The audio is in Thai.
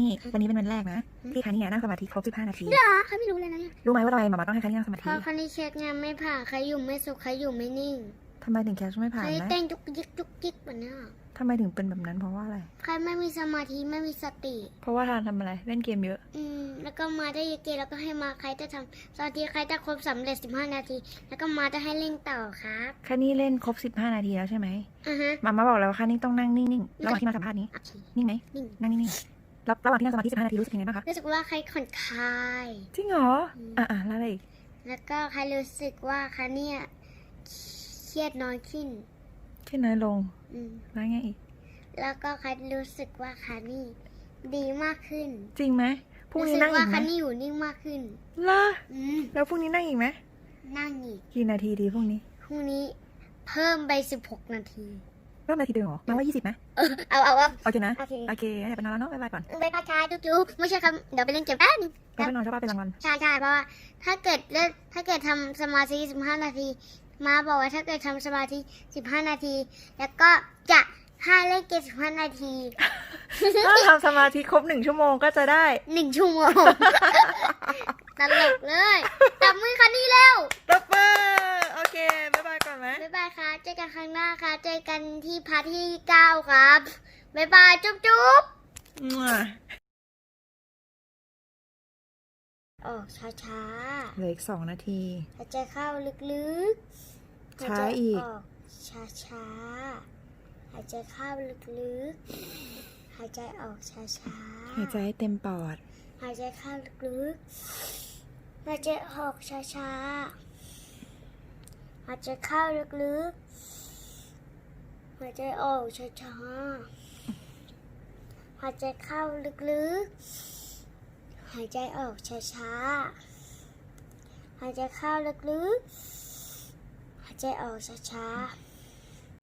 นี่วันนี้เป็นวันแรกนะที่คานี่นั่งสมาธิครบ15นาที เหรอเขาไม่รู้เลยนะเนี่ยรู้ไหมว่าทำไมหมามาต้องให้คานี่นั่งสมาเพธิราะคนนี้เช็คงานไม่ผ่านใครอยู่ไม่สุขใครอยู่ไม่นิ่งทำไมถึงแคชไม่ผ่าใครนนะเต้นจุกจิกจุกจิกแบบเนี้ยทำไมถึงเป็นแบบนั้นเพราะว่าอะไร ใครไม่มีสมาธิไม่มีสติ เพราะว่าทานทำอะไรเล่นเกมเยอะ อืมแล้วก็มาได้เยอะๆแล้วก็ให้มาใครจะทำสมาธิใครจะครบสำเร็จ15 นาที แล้วก็มาจะให้เล่นต่อครับคานี่เล่นครบ 15 นาทีแล้วใช่ไหมอ่าฮะ หมามาบอกแล้วว่าคานี่ต้องนั่งนิ่งๆระหว่างที่มาสัมภาษณ์นี้ โอเคนิ่งไหมนิ่ง นั่งนิ่งๆ แล้วระหว่างที่นั่งสมาธิ15 นาทีรู้สึกยังไงบ้างคะ รู้สึกว่าใครผ่อนคลาย จริงเหรออืมอะๆแล้วอะไรอีกแล้วก็ใครรู้สึกว่าคะเนี่ยเครียดน้อยขึ้นขึ้นน้อยลง อืมแล้วไงอีก แล้วก็ใครรู้สึกว่าคะนี่ดีมากขึ้นจริงไหมพรุ่งรู้นี้สึกนั่งว่าอีกไหมคะนี่อยู่นิ่งมากขึ้น ล่ะอืมแล้วพรุ่งนี้นั่งอีกไหมนั่งอีกกี่นาทีดีพรุ่งนี้ พรุ่งนี้เพิ่มไป 16 นาที เริ่มนาทีเดิมเหรอมาว่า20ไหมเออเอาเอาเอาโอเคนะ โอเคโอเคอย่าไปนอนแล้วเนาะบ๊ายบายก่อนไปพักชายจุ๊บๆไม่ใช่ครับเดี๋ยวไปเล่นเกมแป๊บนึงแล้วไปนอนชอบเป็นรางวัลใช่ใช่เพราะว่าถ้าเกิดเล่นถ้าเกิดทำสมาธิ15นาที มาบอกว่าถ้าเกิดทำสมาธิ15นาที แล้วก็จะให้เล่นเกม15นาที ถ้าทำสมาธิครบหนึ่งชั่วโมงก็จะได้หนึ่งชั่วโมง ตลกเลยจับมือคันนี้แล้ว ดับเบิลโอเคบ๊ายบายก่อนไหม บ๊ายบายค่ะเจอกันครั้งหน้าค่ะเจอกันที่พาร์ทที่เก้าครับ บ๊ายบาย จุ๊บจุ๊บมั่วออกช้าช้าเหลืออีกสองนาที ๆหายใจเข้าลึกๆช้าอีกหายใจออกช้าช้าๆหายใจเข้าลึกๆ หายใจออกช้าช้าๆ หายใจให้เต็มปอด หายใจเข้าลึกๆหายใจออกช้าช้าๆ หายใจเข้าลึกๆ หายใจออกช้าๆ หายใจเข้าลึกๆ หายใจออกช้าๆ หายใจเข้าลึกๆ หายใจออกช้าๆ